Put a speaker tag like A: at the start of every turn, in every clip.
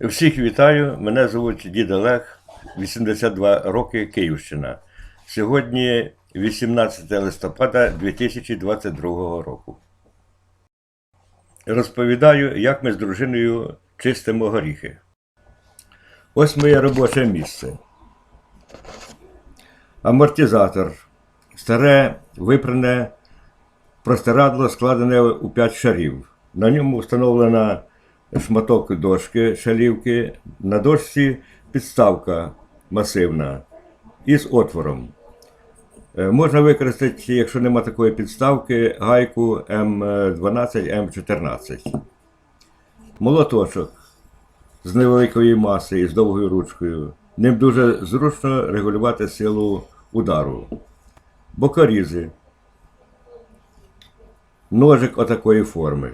A: Всіх вітаю. Мене звуть Дід Олег, 82 роки, Київщина. Сьогодні 18 листопада 2022 року. Розповідаю, як ми з дружиною чистимо горіхи. Ось моє робоче місце. Амортизатор. Старе випране простирадло складене у 5 шарів. На ньому встановлена шматок дошки шалівки. На дошці підставка масивна із отвором. Е, Можна використати, якщо нема такої підставки, гайку М12, М14. Молоточок з невеликої маси і з довгою ручкою. Ним дуже зручно регулювати силу удару. Бокорізи. Ножик отакої форми.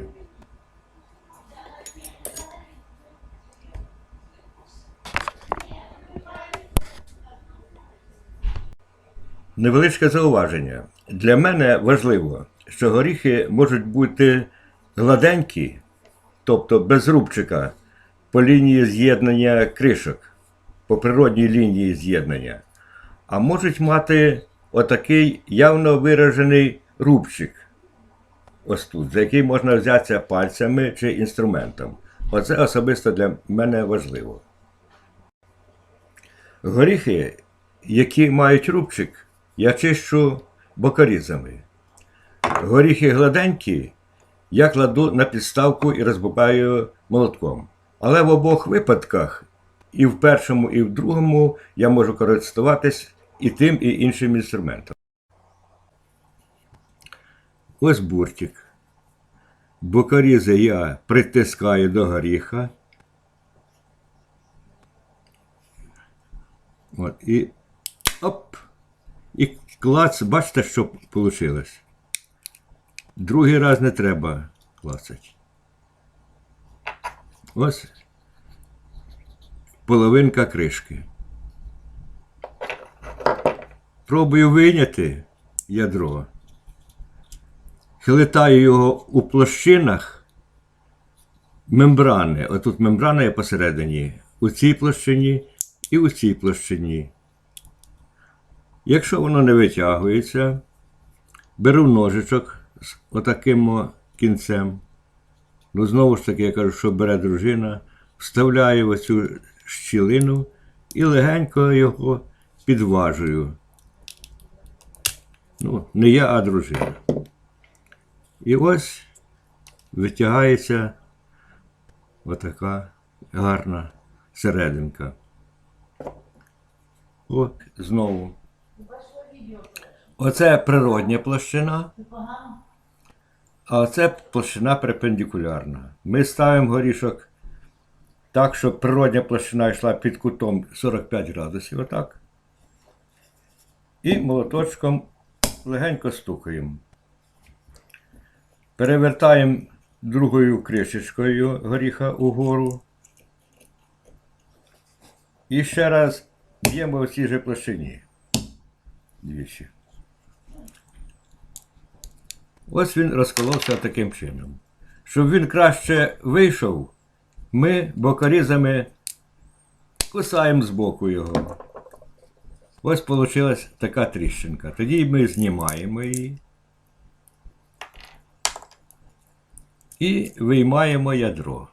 A: Невеличке зауваження. Для мене важливо, що горіхи можуть бути гладенькі, тобто без рубчика, по лінії з'єднання кришок, по природній лінії з'єднання, а можуть мати отакий явно виражений рубчик. Ось тут, за який можна взятися пальцями чи інструментом. Оце особисто для мене важливо. Горіхи, які мають рубчик, я чищу бокорізами. Горіхи гладенькі я кладу на підставку і розбиваю молотком. Але в обох випадках, і в першому, і в другому, я можу користуватись і тим, і іншим інструментом. Ось буртик. Бокорізи я притискаю до горіха. От, і оп. І клац, бачите, що вийшло. Другий раз не треба клацати. Ось половинка кришки. Пробую вийняти ядро. Хилитаю його у площинах мембрани. Отут мембрана є посередині, у цій площині і у цій площині. Якщо воно не витягується, беру ножичок з отаким кінцем. Ну, знову ж таки, я кажу, що бере дружина, вставляю в оцю щілину і легенько його підважую. Ну, не я, а дружина. І ось витягається отака гарна серединка. От знову. Оце природня площина, а оце площина перпендикулярна. Ми ставимо горішок так, щоб природня площина йшла під кутом 45 градусів, отак. І молоточком легенько стукаємо. Перевертаємо другою кришечкою горіха угору. І ще раз б'ємо в цій же площині. Двічі. Ось він розколовся таким чином. Щоб він краще вийшов, ми бокорізами кусаємо збоку його. Ось вийшла така тріщинка. Тоді ми знімаємо її. І виймаємо ядро.